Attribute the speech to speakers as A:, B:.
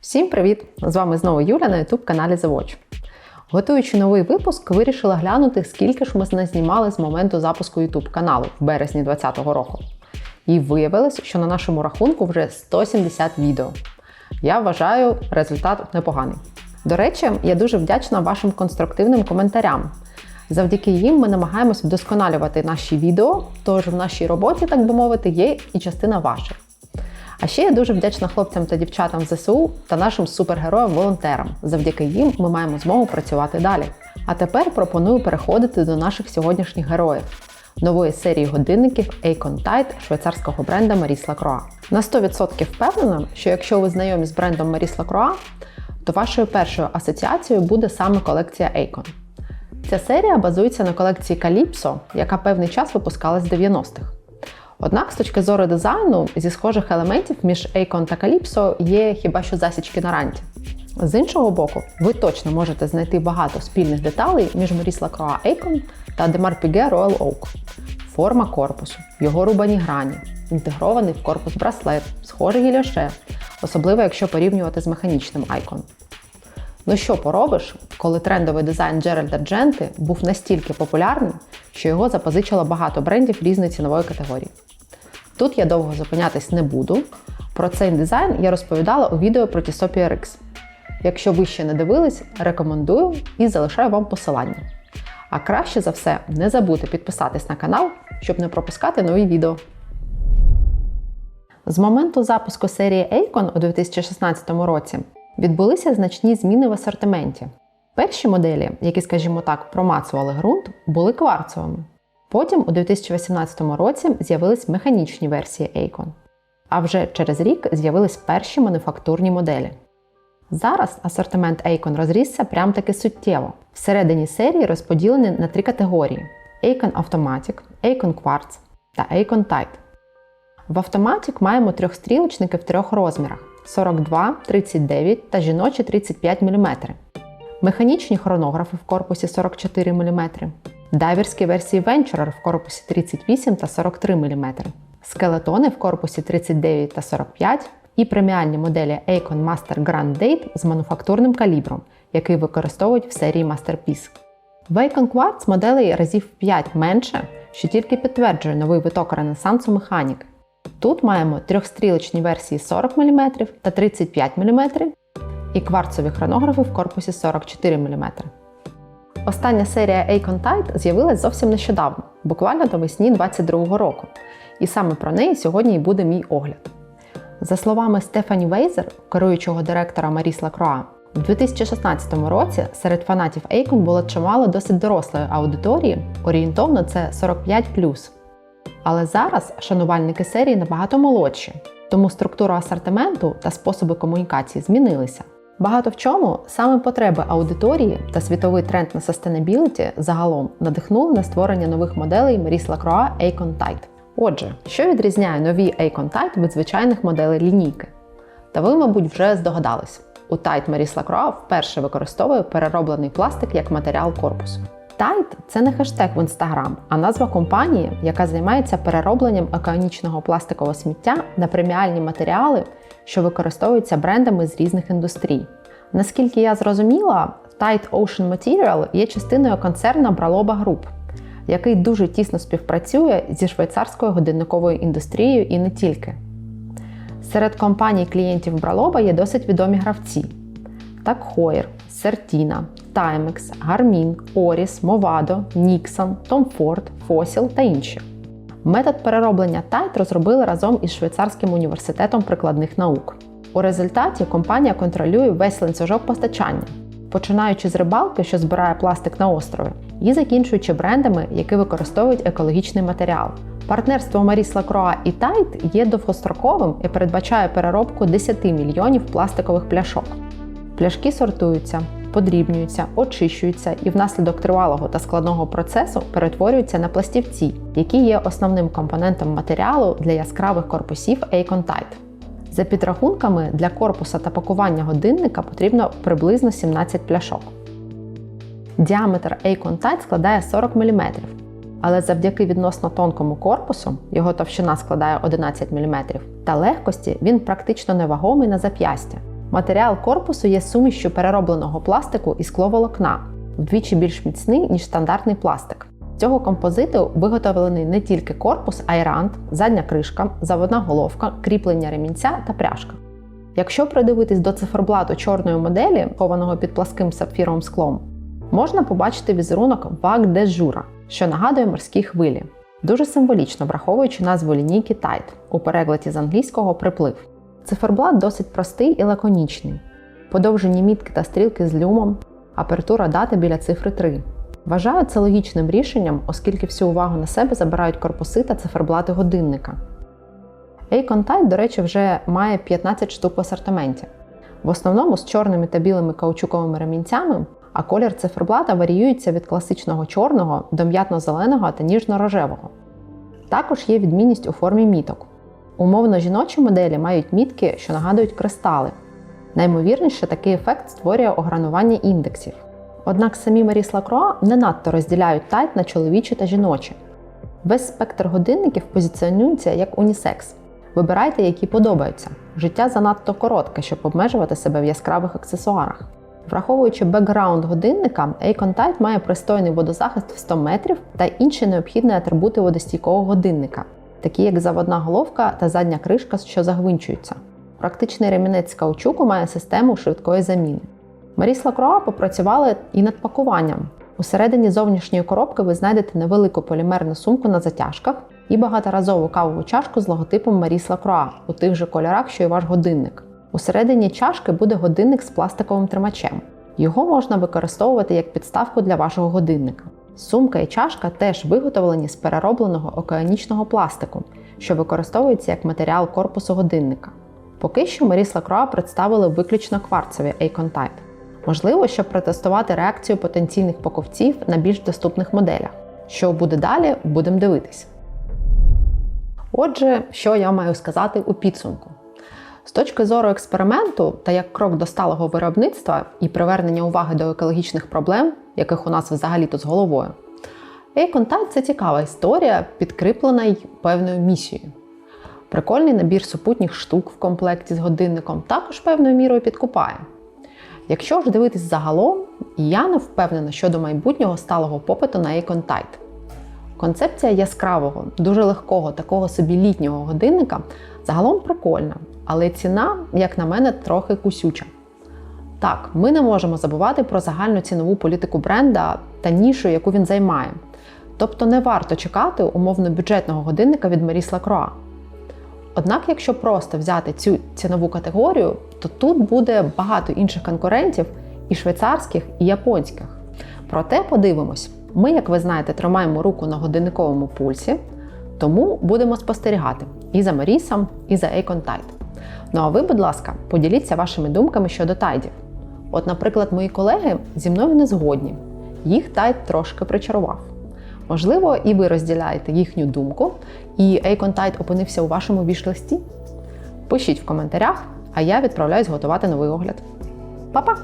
A: Всім привіт! З вами знову Юля на youtube каналі Watch. Готуючи новий випуск, вирішила глянути, скільки ж ми з нас знімали з моменту запуску YouTube каналу в березні 2020 року. І виявилось, що на нашому рахунку вже 170 відео. Я вважаю результат непоганий. До речі, я дуже вдячна вашим конструктивним коментарям. Завдяки їм ми намагаємось вдосконалювати наші відео, тож в нашій роботі, так би мовити, є і частина ваших. А ще я дуже вдячна хлопцям та дівчатам ЗСУ та нашим супергероям-волонтерам. Завдяки їм ми маємо змогу працювати далі. А тепер пропоную переходити до наших сьогоднішніх героїв. Нової серії годинників Acon Tide швейцарського бренда Maris Lacroix. На 100% впевнена, що якщо ви знайомі з брендом Maris Lacroix, то вашою першою асоціацією буде саме колекція Acon. Ця серія базується на колекції Calypso, яка певний час випускалась з 90-х. Однак, з точки зору дизайну, зі схожих елементів між Acon та Calypso є хіба що засічки на ранті. З іншого боку, ви точно можете знайти багато спільних деталей між Maurice Lacroix Acon та Demar Piguet Royal Oak. Форма корпусу, його рубані грані, інтегрований в корпус браслет, схожий гільоше, особливо якщо порівнювати з механічним Icon. Ну що поробиш, коли трендовий дизайн Джеральда Дженти був настільки популярним, що його запозичило багато брендів різної цінової категорії. Тут я довго зупинятись не буду. Про цей дизайн я розповідала у відео про Tissot RX. Якщо ви ще не дивились, рекомендую і залишаю вам посилання. А краще за все, не забудьте підписатись на канал, щоб не пропускати нові відео. З моменту запуску серії Acon у 2016 році відбулися значні зміни в асортименті. Перші моделі, які, скажімо так, промацували ґрунт, були кварцовими. Потім у 2018 році з'явились механічні версії Acon. А вже через рік з'явились перші мануфактурні моделі. Зараз асортимент Acon розрісся прям таки суттєво. Всередині серії розподілений на три категорії: Acon Automatic, Acon Quartz та Acon Tide. В Automatic маємо трьохстрілочники в трьох розмірах: 42, 39 та жіночі 35 мм. Механічні хронографи в корпусі 44 мм, дайверські версії Venturer в корпусі 38 та 43 мм, скелетони в корпусі 39 та 45 і преміальні моделі Acon Master Grand Date з мануфактурним калібром, який використовують в серії Masterpiece. В Acon Quartz моделей разів 5 менше, що тільки підтверджує новий виток ренесансу механіки. Тут маємо трьохстрілочні версії 40 мм та 35 мм і кварцові хронографи в корпусі 44 мм. Остання серія Acon Tide з'явилась зовсім нещодавно, буквально навесні 2022 року. І саме про неї сьогодні і буде мій огляд. За словами Стефані Вейзер, керуючого директора Maris Lacroix, у 2016 році серед фанатів Acon було чимало досить дорослої аудиторії, орієнтовно це 45 але зараз шанувальники серії набагато молодші, тому структура асортименту та способи комунікації змінилися. Багато в чому саме потреби аудиторії та світовий тренд на sustainability загалом надихнули на створення нових моделей Maris Lacroix Acon Tide. Отже, що відрізняє нові Acon Tide від звичайних моделей лінійки? Та ви, мабуть, вже здогадались. У Tide Maris Lacroix вперше використовує перероблений пластик як матеріал корпусу. Tide – це не хештег в Instagram, а назва компанії, яка займається переробленням океанічного пластикового сміття на преміальні матеріали, що використовуються брендами з різних індустрій. Наскільки я зрозуміла, Tide Ocean Material є частиною концерна Braloba Group, який дуже тісно співпрацює зі швейцарською годинниковою індустрією і не тільки. Серед компаній клієнтів Braloba є досить відомі гравці: Так Heuer, Certina, Timex, Garmin, Oris, Movado, Nixon, Tom Ford, Fossil та інші. Метод перероблення Tide розробили разом із Швейцарським університетом прикладних наук. У результаті компанія контролює весь ланцюжок постачання, починаючи з рибалки, що збирає пластик на острові, і закінчуючи брендами, які використовують екологічний матеріал. Партнерство Maris Lacroix і Tide є довгостроковим і передбачає переробку 10 мільйонів пластикових пляшок. Пляшки сортуються, подрібнюються, очищуються і внаслідок тривалого та складного процесу перетворюються на пластівці, які є основним компонентом матеріалу для яскравих корпусів Acon Tide. За підрахунками, для корпуса та пакування годинника потрібно приблизно 17 пляшок. Діаметр Acon Tide складає 40 мм, але завдяки відносно тонкому корпусу, його товщина складає 11 мм, та легкості він практично невагомий на зап'ястя. Матеріал корпусу є сумішчю переробленого пластику і скловолокна, вдвічі більш міцний, ніж стандартний пластик. Цього композиту виготовлений не тільки корпус, а й рант, задня кришка, заводна головка, кріплення ремінця та пряжка. Якщо придивитись до циферблату чорної моделі, хованого під пласким сапфіровим склом, можна побачити візерунок Вак де Жура, що нагадує морські хвилі. Дуже символічно враховуючи назву лінійки Tide, у перекладі з англійського приплив. Циферблат досить простий і лаконічний. Подовжені мітки та стрілки з люмом, апертура дати біля цифри 3. Вважаю це логічним рішенням, оскільки всю увагу на себе забирають корпуси та циферблати годинника. Acon Tide, до речі, вже має 15 штук в асортименті. В основному з чорними та білими каучуковими ремінцями, а колір циферблата варіюється від класичного чорного до м'ятно-зеленого та ніжно-рожевого. Також є відмінність у формі міток. Умовно жіночі моделі мають мітки, що нагадують кристали. Наймовірніше, такий ефект створює огранування індексів. Однак самі Маріс Лакроа не надто розділяють тайт на чоловічі та жіночі. Весь спектр годинників позиціонується як унісекс. Вибирайте, які подобаються. Життя занадто коротке, щоб обмежувати себе в яскравих аксесуарах. Враховуючи бекграунд годинника, Acon Tide має пристойний водозахист в 100 метрів та інші необхідні атрибути водостійкого годинника, такі як заводна головка та задня кришка, що загвинчуються. Практичний ремінець каучуку має систему швидкої заміни. Маріс Лакроа попрацювали і над пакуванням. Усередині зовнішньої коробки ви знайдете невелику полімерну сумку на затяжках і багаторазову кавову чашку з логотипом Маріс Лакроа у тих же кольорах, що й ваш годинник. Усередині чашки буде годинник з пластиковим тримачем. Його можна використовувати як підставку для вашого годинника. Сумка і чашка теж виготовлені з переробленого океанічного пластику, що використовується як матеріал корпусу годинника. Поки що Маріс Лакроа представили виключно кварцеві Acon Tide. Можливо, щоб протестувати реакцію потенційних покупців на більш доступних моделях. Що буде далі, будемо дивитись. Отже, що я маю сказати у підсумку? З точки зору експерименту та як крок до сталого виробництва і привернення уваги до екологічних проблем, яких у нас взагалі тут з головою, Ейконтакт це цікава історія, підкріплена й певною місією. Прикольний набір супутніх штук в комплекті з годинником також певною мірою підкупає. Якщо ж дивитись загалом, я не впевнена щодо майбутнього сталого попиту на Tide. Концепція яскравого, дуже легкого, такого собі літнього годинника загалом прикольна, але ціна, як на мене, трохи кусюча. Так, ми не можемо забувати про загальну цінову політику бренда та нішу, яку він займає. Тобто не варто чекати умовно бюджетного годинника від Маріс Лакроа. Однак, якщо просто взяти цю цінову категорію, то тут буде багато інших конкурентів і швейцарських, і японських. Проте подивимось, ми, як ви знаєте, тримаємо руку на годинниковому пульсі, тому будемо спостерігати і за Марісом, і за Acon Tide. Ну а ви, будь ласка, поділіться вашими думками щодо тайдів. От, наприклад, мої колеги зі мною не згодні, їх тайт трошки причарував. Можливо, і ви розділяєте їхню думку, і Ейкон Тайт опинився у вашому вішлисті? Пишіть в коментарях, а я відправляюсь готувати новий огляд. Па-па!